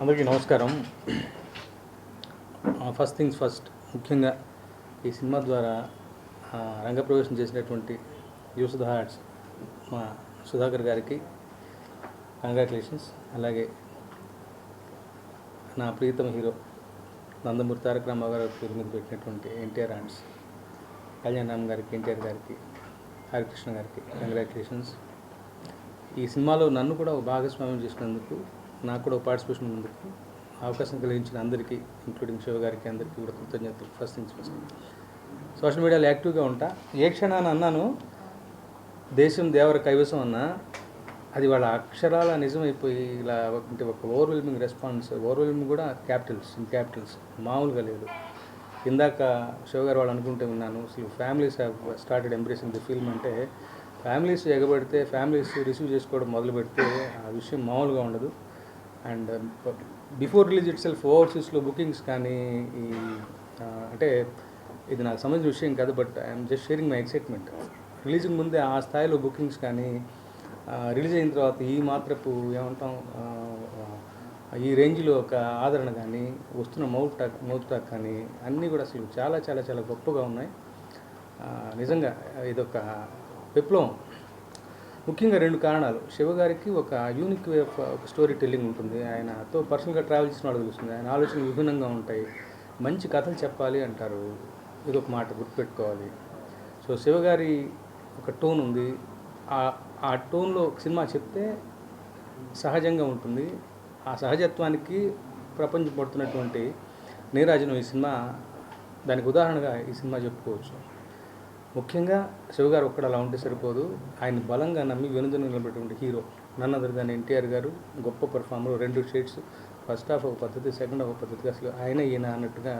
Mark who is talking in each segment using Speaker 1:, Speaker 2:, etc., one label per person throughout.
Speaker 1: అందరికీ నమస్కారం. First things first ముఖ్యంగా ఈ సినిమా ద్వారా రంగప్రవేశం చేసినటువంటి యూసుధ హార్ట్స్ మా సుధాకర్ గారికి కంగ్రాచులేషన్స్ అలాగే నా ప్రియతమ హీరో నందమూరి తారక రామారావు గారి పేరు మీద పెట్టినటువంటి ఎన్టీఆర్ ఆర్ట్స్ కళ్యాణ్ రామ్ గారికి ఎన్టీఆర్ గారికి హరికృష్ణ గారికి కంగ్రాచులేషన్స్ ఈ సినిమాలో నన్ను కూడా ఒక భాగస్వామ్యం చేసినందుకు నాకు కూడా ఒక పార్టిసిపేషన్ ఉన్నందుకు అవకాశం కలిగించిన అందరికీ ఇంక్లూడింగ్ శివ గారికి అందరికీ కూడా కృతజ్ఞతలు. ఫస్ట్ థింగ్స్ ఫస్ట్ సోషల్ మీడియాలో యాక్టివ్గా ఉంటా. ఏ క్షణాన అన్నాను దేశం దేవర కైవసం అన్నా అది వాళ్ళ అక్షరాల నిజమైపోయి ఇలా అంటే ఒక ఓవర్వెల్మింగ్ రెస్పాన్స్ ఓవర్వెల్మింగ్ కూడా క్యాపిటల్స్ ఇన్ క్యాపిటల్స్ మామూలుగా లేదు. ఇందాక శివ వాళ్ళు అనుకుంటే విన్నాను అసలు families have started embracing the film అంటే ఫ్యామిలీస్ ఎగబడితే ఫ్యామిలీస్ రిసీవ్ చేసుకోవడం మొదలు పెడితే ఆ విషయం మామూలుగా ఉండదు. And before release itself ఓవర్సీస్లో బుకింగ్స్ కానీ ఈ అంటే ఇది నాకు సంబంధించిన విషయం కాదు but I'm just sharing my excitement రిలీజ్కి ముందే ఆ స్థాయిలో బుకింగ్స్ కానీ రిలీజ్ అయిన తర్వాత ఈ మాత్రపు ఏమంటాం ఈ రేంజ్లో ఒక ఆదరణ కానీ వస్తున్న మౌత్ టాక్ మౌత్ టాక్ కానీ అన్నీ కూడా అసలు చాలా చాలా చాలా గొప్పగా ఉన్నాయి. నిజంగా ఇదొక విప్లవం. ముఖ్యంగా రెండు కారణాలు. శివగారికి ఒక యూనిక్ వే ఆఫ్ ఒక స్టోరీ టెల్లింగ్ ఉంటుంది. ఆయనతో పర్సనల్గా ట్రావెల్ చేసిన వాడు తెలుస్తుంది. ఆయన ఆలోచనలు విభిన్నంగా ఉంటాయి. మంచి కథలు చెప్పాలి అంటారు. ఇది ఒక మాట గుర్తుపెట్టుకోవాలి. సో శివగారి ఒక టోన్ ఉంది. ఆ- టోన్లో ఒక సినిమా చెప్తే సహజంగా ఉంటుంది. ఆ సహజత్వానికి ప్రపంచం పడుతున్నటువంటి నీరాజనం ఈ సినిమా దానికి ఉదాహరణగా ఈ సినిమా చెప్పుకోవచ్చు. ముఖ్యంగా శివగారు ఒక్కడ అలా ఉంటే సరిపోదు. ఆయన బలంగా నమ్మి వెనుదను నిలబెట్టినటువంటి హీరో నన్ అదర్ దాని ఎన్టీఆర్ గారు గొప్ప పర్ఫార్మర్. రెండు షేడ్స్ ఫస్ట్ హాఫ్ ఒక పద్ధతి సెకండ్ హాఫ్ ఒక పద్ధతి. అసలు ఆయన ఈయన అన్నట్టుగా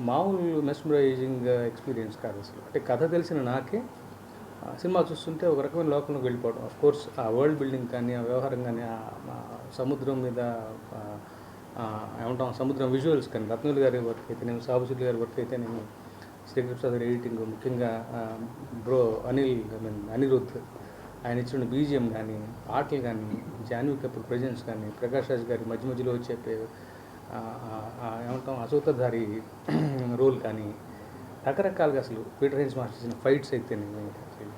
Speaker 1: మామూలు మెస్మరైజింగ్ ఎక్స్పీరియన్స్ కాదు అసలు. అంటే కథ తెలిసిన నాకే ఆ సినిమా చూస్తుంటే ఒక రకమైన లోకంలోకి వెళ్ళిపోవడం. ఆఫ్ కోర్స్ ఆ వరల్డ్ బిల్డింగ్ కానీ ఆ వ్యవహారం కానీ ఆ సముద్రం మీద ఆ, ఏమంటాం సముద్రం విజువల్స్ కానీ రత్నులు గారి వర్క్ అయితే నేను సాబుసులు గారి వర్క్ అయితే నేను శ్రీకృష్ణ గారి ఎడిటింగ్ ముఖ్యంగా bro Anil I mean Anirudh ఆయన ఇచ్చిన బీజిఎం కానీ పాటలు కానీ జాన్వి కపూర్ ప్రజెన్స్ కానీ ప్రకాష్ రాజ్ గారి మధ్య మధ్యలో వచ్చే ఏమంటాం అసూతధారి రోల్ కానీ రకరకాలుగా అసలు పీటర్ హెన్స్ మాస్టర్ ఇచ్చిన ఫైట్స్ అయితే నేను అసలు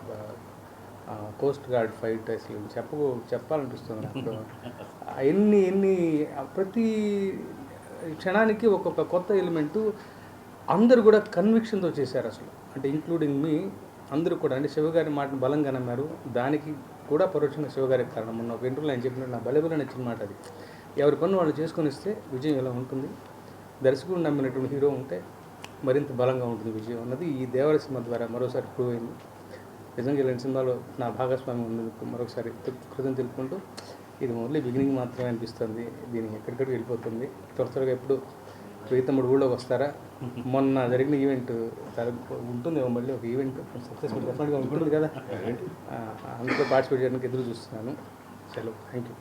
Speaker 1: కోస్ట్ గార్డ్ ఫైట్ అసలు చెప్పకు చెప్పాలనిపిస్తుంది నాకు. ఎన్ని ఎన్ని ప్రతి క్షణానికి ఒక్కొక్క కొత్త ఎలిమెంటు అందరూ కూడా కన్విక్షన్తో చేశారు అసలు. అంటే ఇంక్లూడింగ్ మీ అందరూ కూడా. అంటే శివగారి మాటను బలంగా నమ్మారు. దానికి కూడా పరోక్షంగా శివగారికి కారణం. ఉన్న ఒక ఆయన చెప్పినట్టు నా బలబల నచ్చిన మాట అది. ఎవరి పన్ను వాళ్ళు చేసుకొని ఇస్తే విజయం ఇలా ఉంటుంది? దర్శకుడు నమ్మినటువంటి హీరో ఉంటే మరింత బలంగా ఉంటుంది విజయం అన్నది ఈ దేవర సినిమా ద్వారా మరోసారి ప్రూవ్ అయింది. నిజంగా ఇలాంటి సినిమాలో నా భాగస్వామి ఉన్నందుకు మరొకసారి కృతం తెలుపుకుంటూ ఇది ఓన్లీ బిగినింగ్ మాత్రమే అనిపిస్తుంది. దీనికి ఎక్కడికడికి వెళ్ళిపోతుంది. త్వర త్వరగా ఎప్పుడు ప్రీతముడు ఊళ్ళోకి వస్తారా? మొన్న జరిగిన ఈవెంట్ ఉంటుంది మళ్ళీ ఒక ఈవెంట్. సక్సెస్ఫుల్ డెఫినెట్గా ఉంటుంది కదా. అందులో పార్టిసిపేట్ చేయడానికి ఎదురు చూస్తున్నాను. సెలవు. Thank you